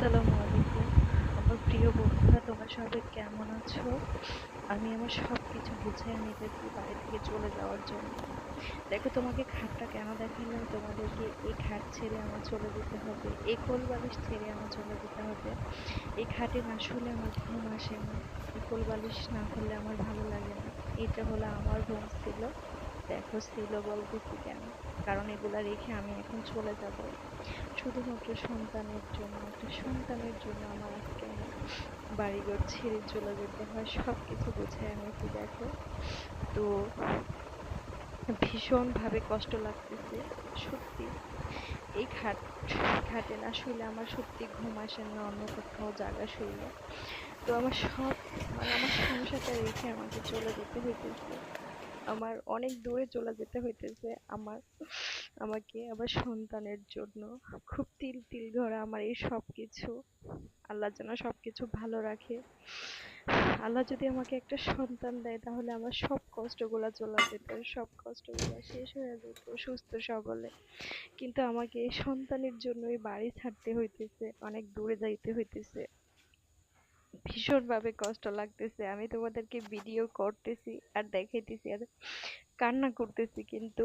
আসসালামু আলাইকুম। আমার প্রিয় বন্ধুরা, তোমরা সবাই কেমন আছো? আমি আমার সব কিছু গুছিয়ে নিতেছি বাড়ি থেকে চলে যাওয়ার জন্য। দেখো, তোমাকে খাটটা কেন দেখালাম? তোমাদেরকে এই খাট ছেড়ে আমার চলে যেতে হবে, এই কোল বালিশ ছেড়ে আমার চলে যেতে হবে। এই খাটে না শুলে আমার ঘুম আসে না, এই কোল বালিশ না হলে আমার ভালো লাগে না। এটা হলো আমার রুম ছিল। দেখো ছিল বলতেছি কেন? কারণ এগুলা রেখে আমি এখন চলে যাব। শুধুমাত্র সন্তানের জন্য, একটা সন্তানের জন্য আমার আজকে বাড়িঘর ছেড়ে চলে যেতে হয় সব কিছু গুছিয়ে এনেছি দেখো। তো ভীষণভাবে কষ্ট লাগতেছে, সত্যি। এই খাট খাটে না শুলে আমার সত্যি ঘুম আসে না, অন্য কোথাও জায়গা শুইলে। তো আমার সব মানে আমার সংসারটা রেখে আমাকে চলে যেতে হইতেছে। আমার অনেক দূরে চলে যেতে হইতেছে আমার, আমাকে আমার সন্তানের জন্য। খুব তিল তিল ঘরে আমার এই সব কিছু আল্লাহ যেন সব কিছু ভালো রাখে। আল্লাহ যদি আমাকে একটা সন্তান দেয়, তাহলে আমার সব কষ্টগুলা চলে যেত, সব কষ্টগুলা শেষ হয়ে যেত, সুস্থ সবলে। কিন্তু আমাকে এই সন্তানের জন্যই বাড়ি ছাড়তে হইতেছে, অনেক দূরে যাইতে হইতেছে। ভীষণভাবে কষ্ট লাগতেছে। আমি তোমাদেরকে ভিডিও করতেছি আর দেখাইতেছি, আর কান্না করতেছি কিন্তু।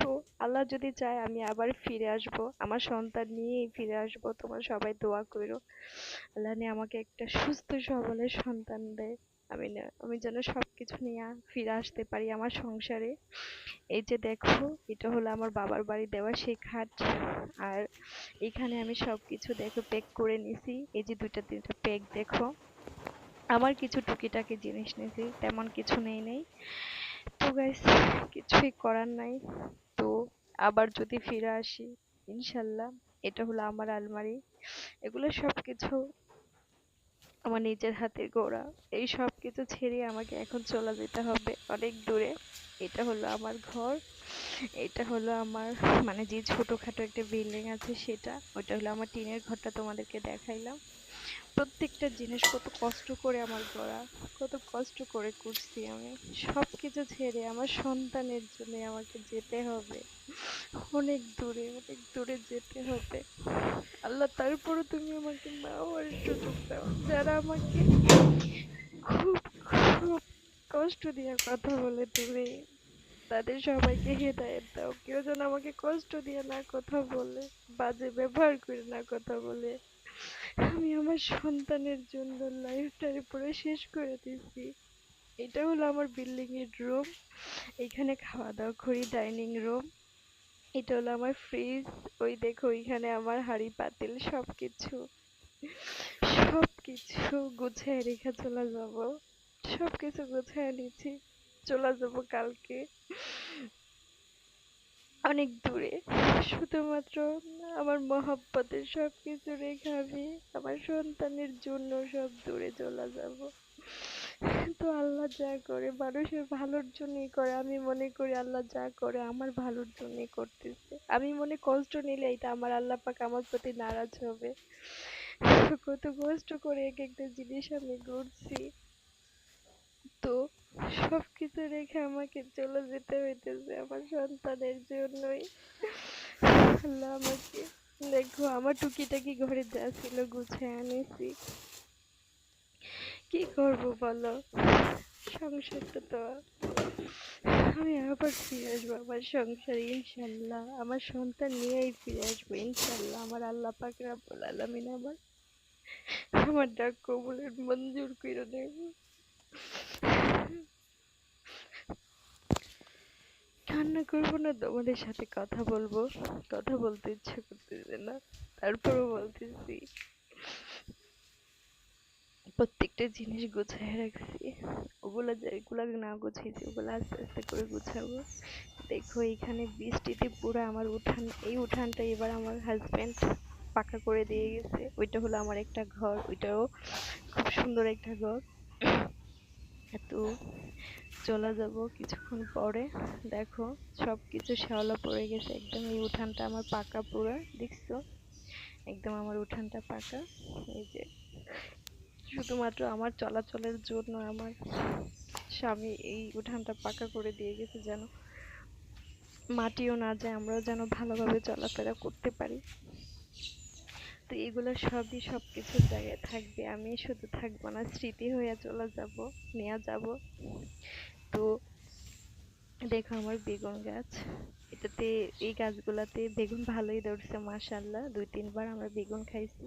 তো আল্লাহ যদি চায় আমি আবার ফিরে আসব, আমার সন্তান নিয়েই ফিরে আসব, তোমরা সবাই দোয়া করো। আল্লাহ নিয়ে আমাকে একটা সুস্থ সবলের সন্তান দেয়। আমি না, আমি যেন সবকিছু নিয়ে ফিরে আসতে পারি আমার সংসারে। এই যে দেখো, এটা হলো আমার বাবার বাড়ি দেওয়া সেই খাট। আর এখানে আমি সবকিছু দেখো প্যাক করে নিছি। এই যে দুইটা তিনটা প্যাক দেখো। আমার কিছু টুকিটাকি জিনিস নিয়েছি তেমন কিছু নেই নেই। তো গাইস কিছুই করার নাই। তো আবার যদি ফিরে আসি, ইনশাল্লাহ, এটা হলো আমার আলমারি। এগুলো সবকিছু আমার নিজের হাতের গড়া। এই সব কিছু ছেড়ে আমাকে এখন চলে যেতে হবে অনেক দূরে। এটা হলো আমার ঘর। এটা হলো আমার মানে যে ছোটখাটো একটা বিল্ডিং আছে সেটা। ওটা হলো আমার টিনের ঘরটা তোমাদেরকে দেখাইলাম। প্রত্যেকটা জিনিস কত কষ্ট করে আমার গড়া, কত কষ্ট করে করছি আমি। সব কিছু ছেড়ে আমার সন্তানের জন্য আমাকে যেতে হবে। অনেক দূরে অনেক দূরে যেতে হবে। আল্লাহ, তারপরও তুমি আমাকে নাও আর সুযোগ দাও। যারা আমাকে খুব খুব কষ্ট দিয়ে কথা বলে তুমি, তাদের সবাইকে হেদায়েত দাও। কেউ যেন আমাকে কষ্ট দিয়ে না কথা বলে, বাজে ব্যবহার করে না কথা বলে। আমি আমার সন্তানের জন্য লাইফটারে পুরো শেষ করে দিয়েছি। এটা হলো আমার বিল্ডিং এর রুম এখানে খাওয়া দাওয়া করি ডাইনিং রুম এটা হলো আমার ফ্রিজ ওই দেখো ওইখানে আমার হাঁড়ি, পাতিল, সবকিছু। সবকিছু গুছিয়ে রেখে চলে যাব। সবকিছু গুছিয়ে নিয়েছি চলে যাব কালকে। অনেক দূরে, শুধুমাত্র আমার মহাব্বতের সব কিছু রেখে আমি, আমার সন্তানের জন্য সব দূরে চলে যাব। তো আল্লাহ যা করে, মানুষের ভালোর জন্যই করে। আমি মনে করি আল্লাহ যা করে, আমার ভালোর জন্যই করতেছে। আমি মনে কষ্ট নিলে এটা আমার আল্লাহ পাক আমার প্রতি নারাজ হবে। কত কষ্ট করে এক একটা জিনিস আমি গড়ছি তো সবকিছু রেখে আমাকে চলে যেতে হইতেছে আমার সন্তানের জন্যই। আল্লাহ আমাকে, দেখো আমার টুকিটাকি ঘরে যা ছিল গুছিয়ে আনেছি। কি করব বলো? সংসারটা তো আমি আবার ফিরে আসব আমার সংসারে, ইনশাল্লাহ। আমার সন্তান নিয়েই ফিরে আসব, ইনশাল্লাহ। আমার আল্লাহ পাক রাব্বুল আমার আমার ডাক কবুলের মঞ্জুর করে দেবো কান্না করব না, তোমাদের সাথে কথা বলব। কথা বলতে ইচ্ছে করতেছে না, তারপরও বলতেছি। প্রত্যেকটা জিনিস গুছিয়ে রাখছি। ওগুলা যেগুলা না গুছিয়েছি, ওগুলা আস্তে আস্তে করে গুছাবো। দেখো এখানে বৃষ্টিতে পুরো আমার উঠান, এই উঠানটা এবার আমার হাজবেন্ড পাকা করে দিয়ে গেছে। ওইটা হলো আমার একটা ঘর, ওইটাও খুব সুন্দর একটা ঘর। তো চলে যাব কিছুক্ষণ পরে। দেখো সব কিছু শ্যাওলা পড়ে গেছে, একদম এই উঠানটা আমার পাকা পুরো, দেখছ? একদম আমার উঠানটা পাকা। এই যে শুধুমাত্র আমার চলাচলের জন্য আমার স্বামী এই উঠানটা পাকা করে দিয়ে গেছে যেন মাটিও না যায়, আমরাও যেন ভালোভাবে চলাফেরা করতে পারি। তো এগুলো সবই সব কিছুর জায়গায় থাকবে। আমি শুধু থাকব না, স্মৃতি হয়ে চলে যাব, নিয়ে যাব। তো দেখো আমার বেগুন গাছ। এটাতে এই গাছগুলাতে বেগুন ভালোই ধরছে, মাশাআল্লাহ। দুই তিনবার আমরা বেগুন খাইছি।